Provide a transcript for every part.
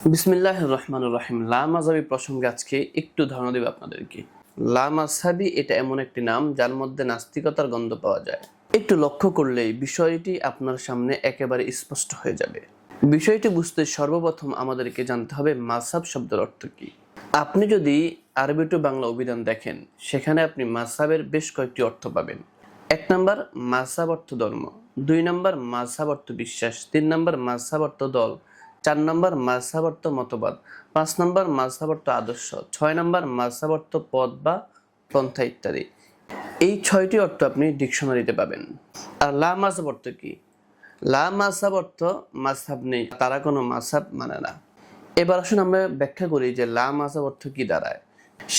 বিসমিল্লাহ রহমান রহিম। লা মাজাবি প্রসঙ্গে আজকে একটু ধারণা দেবে আপনাদেরকে। লা মাসাবি এটা এমন একটি নাম যার মধ্যে নাস্তিকতার গন্ধ পাওয়া যায়। একটু লক্ষ্য করলেই বিষয়টি আপনার সামনে একেবারে স্পষ্ট হয়ে যাবে। বিষয়টি বুঝতে সর্বপ্রথম আমাদেরকে জানতে হবে মাসাব শব্দের অর্থ কি। আপনি যদি আরবি টু বাংলা অভিধান দেখেন, সেখানে আপনি মাসাবের বেশ কয়েকটি অর্থ পাবেন। এক নম্বর, মাসাব অর্থ ধর্ম। দুই নম্বর, মাসাব অর্থ বিশ্বাস। তিন নম্বর, মাসাব অর্থ দল। চার নম্বর মাসাবর্ত মতবাদ, পাঁচ নম্বর মাসাবর্ত আদর্শ, ছয় নম্বর মাসাবর্ত পদ বা পন্থা ইত্যাদি। এই ছয়টি অর্থ আপনি ডিকশনারিতে পাবেন। আর লা মাসাব অর্থ কি? লা মাসাব অর্থ মাসাব নেই, তারা কোনো মাসাব মানে না। এবার আসুন আমরা ব্যাখ্যা করি যে লা অর্থ কি দাঁড়ায়।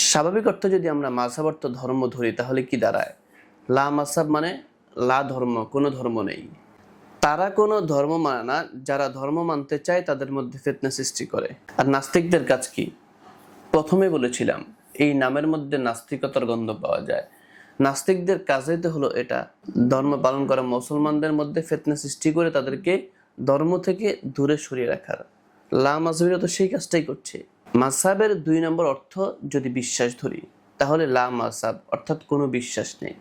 স্বাভাবিক অর্থ যদি আমরা অর্থ ধর্ম ধরি, তাহলে কি দাঁড়ায়? লা মাসাব মানে লা ধর্ম, কোনো ধর্ম নেই। তারা কোনো ধর্ম মানে না, যারা ধর্ম মানতে চায় তাদের মধ্যে ফেতনা সৃষ্টি করে। আর নাস্তিকদের কাজ কি? প্রথমে বলেছিলাম, এই নামের মধ্যে নাস্তিকতার গন্ধ পাওয়া যায়। নাস্তিকদের কাজই তো হলো এটা, ধর্ম পালন করা মুসলমানদের মধ্যে ফেতনা সৃষ্টি করে তাদেরকে ধর্ম থেকে দূরে সরিয়ে রাখার। লা মাঝবিরা তো সেই কাজটাই করছে। মাসাবের দুই নম্বর অর্থ যদি বিশ্বাস ধরি, তাহলে লা মাসাব অর্থাৎ কোনো বিশ্বাস নেই।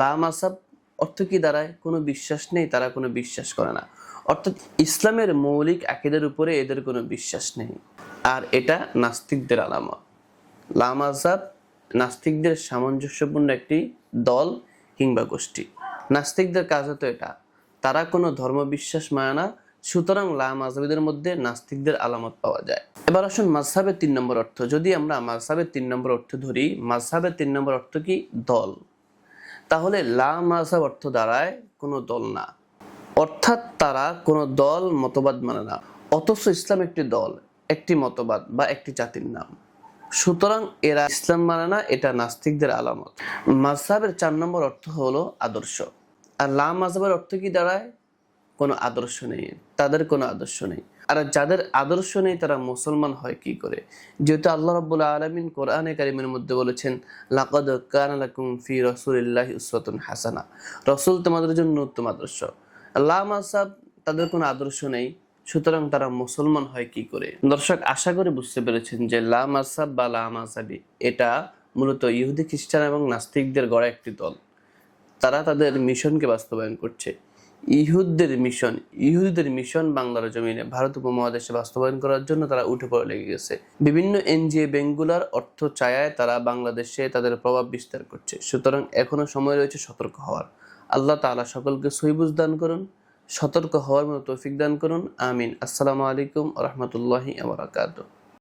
লা মাসাব অর্থ কি দাঁড়ায়? কোনো বিশ্বাস নেই, তারা কোনো বিশ্বাস করে না। অর্থাৎ ইসলামের মৌলিক আকিদের উপরে এদের কোনো বিশ্বাস নেই। আর এটা নাস্তিকদের আলামত। লামাজাব নাস্তিকদের সামঞ্জস্যপূর্ণ একটি দল কিংবা গোষ্ঠী। নাস্তিকদের কাজ হতো এটা। তারা কোনো ধর্ম বিশ্বাস মানে না, সুতরাং লা মাঝহাবিদের মধ্যে নাস্তিকদের আলামত পাওয়া যায়। এবার আসুন মাঝহাবের তিন নম্বর অর্থ। যদি আমরা মাঝহাবের তিন নম্বর অর্থ ধরি মাঝহাবের তিন নম্বর অর্থ কি? দল। তাহলে লা মাঝহাব অর্থ দাঁড়ায় কোনো দল না। অর্থাৎ তারা কোনো দল মতবাদ মানে না, অথচ ইসলাম একটি দল, একটি মতবাদ বা একটি জাতির নাম। সুতরাং এরা ইসলাম মানে না, এটা নাস্তিকদের আলামত। মাঝহাবের চার নম্বর অর্থ হলো আদর্শ। আর লা মাঝহাবের অর্থ কি দাঁড়ায়? কোনো আদর্শ নেই, তাদের কোনো আদর্শ নেই। আর যাদের আদর্শ নেই, তারা মুসলমান হয় কি করে? যেহেতু আল্লাহ রাব্বুল আলামিন কোরআনে কারিমের মধ্যে বলেছেন, লাকদ কানা লাকুম ফি রাসূলিল্লাহি উসওয়াতুন হাসানা। রসুল তোমাদের জন্য উত্তম আদর্শ। লা মাসাব, তাদের কোনো আদর্শ নেই, সুতরাং তারা মুসলমান হয় কি করে? দর্শক, আশা করে বুঝতে পেরেছেন যে লা মাসাব বা লা মাসাবি, এটা মূলত ইহুদি খ্রিস্টান এবং নাস্তিকদের গড়া একটি দল। তারা তাদের মিশনকে বাস্তবায়ন করছে। ইহুদদের মিশন, ইহুদিদের মিশন বাংলার জমিনে ভারত উপমহাদেশে বাস্তবায়ন করার জন্য তারা উঠে পড়ে লেগে গেছে। বিভিন্ন এনজিও ব্যাংকগুলার অর্থ চায়ায় তারা বাংলাদেশে তাদের প্রভাব বিস্তার করছে। সুতরাং এখনও সময় রয়েছে সতর্ক হওয়ার। আল্লাহ তাআলা সকলকে সহিবুজ দান করুন, সতর্ক হওয়ার মতো তৌফিক দান করুন। আমিন। আসসালামু আলাইকুম রহমতুল্লাহি আবরাকাতুহ